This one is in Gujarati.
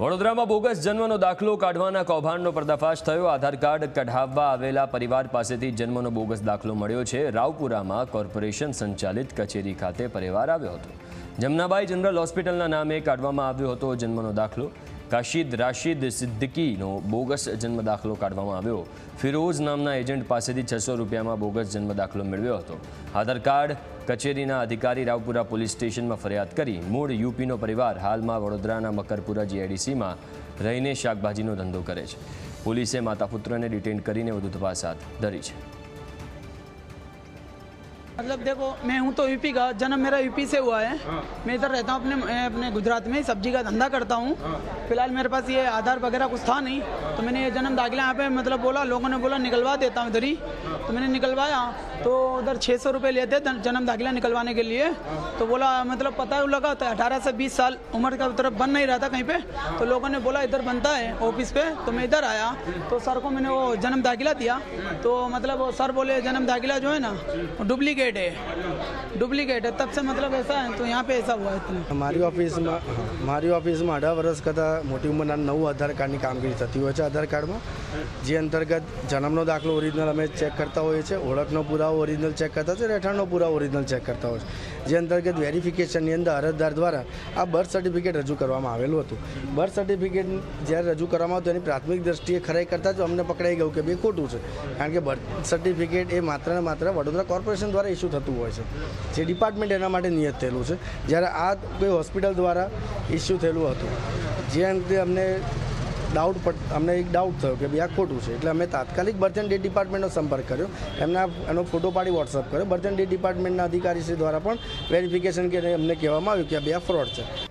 વડોદરામાં બોગસ જન્મનો દાખલો કાઢવાના કૌભાંડનો પર્દાફાશ થયો. આધાર કાર્ડ કઢાવવા આવેલા પરિવાર પાસેથી જન્મનો બોગસ દાખલો મળ્યો છે. રાવપુરામાં કોર્પોરેશન સંચાલિત કચેરી ખાતે પરિવાર આવ્યો હતો. જમનાબાઈ જનરલ હોસ્પિટલના નામે કાઢવામાં આવ્યો હતો જન્મનો દાખલો. કાશીદ રાશિદ સિદ્દીકીનો બોગસ જન્મ દાખલો કાઢવામાં આવ્યો. ફિરોઝ નામના એજન્ટ પાસેથી છસો રૂપિયામાં બોગસ જન્મ દાખલો મેળવ્યો હતો. આધાર કાર્ડ કચેરીના અધિકારી રાવપુરા પોલીસ સ્ટેશનમાં ફરિયાદ કરી. મૂળ યુપીનો પરિવાર હાલમાં વડોદરાના મકરપુરા જીઆઈડીસીમાં રહીને શાકભાજીનો ધંધો કરે છે. પોલીસે માતા પુત્રને ડિટેન કરીને વધુ તપાસ હાથ ધરી છે. मतलब देखो मैं हूँ तो यूपी का जन्म मेरा यूपी से हुआ है। मैं इधर रहता हूँ अपने अपने गुजरात में सब्ज़ी का धंधा करता हूँ। फ़िलहाल मेरे पास ये आधार वगैरह कुछ था नहीं। तो मैंने ये जन्म दाखिला यहाँ पे मतलब बोला लोगों ने बोला निकलवा देता हूँ इधर ही। तो मैंने निकलवाया। तो उधर छः सौ रुपये लेते जन्म दाखिला निकलवाने के लिए। तो बोला मतलब पता है लगा तो अठारह से बीस साल उम्र का तरफ़ बन नहीं रहा था कहीं पे। तो लोगों ने बोला इधर बनता है ऑफ़िस पे। तो मैं इधर आया। तो सर को मैंने वो जन्म दाखिला दिया। तो मतलब वो सर बोले जन्म दाखिला जो है ना वो डुप्लीकेट है डुप्लीकेट है तब से मतलब ऐसा है तो यहाँ पे ऐसा हुआ है इतना મારી ઓફિસમાં મારી ઓફિસમાં અઢાર વર્ષ કરતાં મોટી ઉંમરના નવ આધાર કાર્ડની કામગીરી થતી હોય છે આધાર કાર્ડમાં જે અંતર્ગત જન્મનો દાખલો ઓરિજિનલ અમે ચેક કરતા હોઈએ છીએ ઓળખનો પુરાવો ઓરિજિનલ ચેક કરતા હોય છે રહેઠાણનો પુરાવો ઓરિજિનલ ચેક કરતા હોય છે જે અંતર્ગત વેરિફિકેશનની અંદર અરજદાર દ્વારા આ બર્થ સર્ટિફિકેટ રજૂ કરવામાં આવેલું હતું બર્થ સર્ટિફિકેટ જ્યારે રજૂ કરવામાં હતું એની પ્રાથમિક દ્રષ્ટિએ ખરાઈ કરતાં જ અમને પકડાઈ ગયું કે બે ખોટું છે કારણ કે બર્થ સર્ટિફિકેટ એ માત્ર ને માત્ર વડોદરા કોર્પોરેશન દ્વારા ઇસ્યુ થતું હોય છે? જે ડિપાર્ટમેન્ટ એના માટે નિયત થયેલું છે. જ્યારે આ કોઈ હોસ્પિટલ દ્વારા ઇસ્યુ થયેલું હતું, જે અંતે અમને ડાઉટ પડ, અમને એક ડાઉટ થયો કે ભાઈ આ ખોટું છે. એટલે અમે તાત્કાલિક બર્થ એન્ડ ડેટ ડિપાર્ટમેન્ટનો સંપર્ક કર્યો. એમના, એનો ફોટો પાડી વોટ્સઅપ કર્યો. બર્થ એન્ડ ડેટ ડિપાર્ટમેન્ટના અધિકારીશ્રી દ્વારા પણ વેરિફિકેશન કે અમને કહેવામાં આવ્યું કે બે આ ફ્રોડ છે.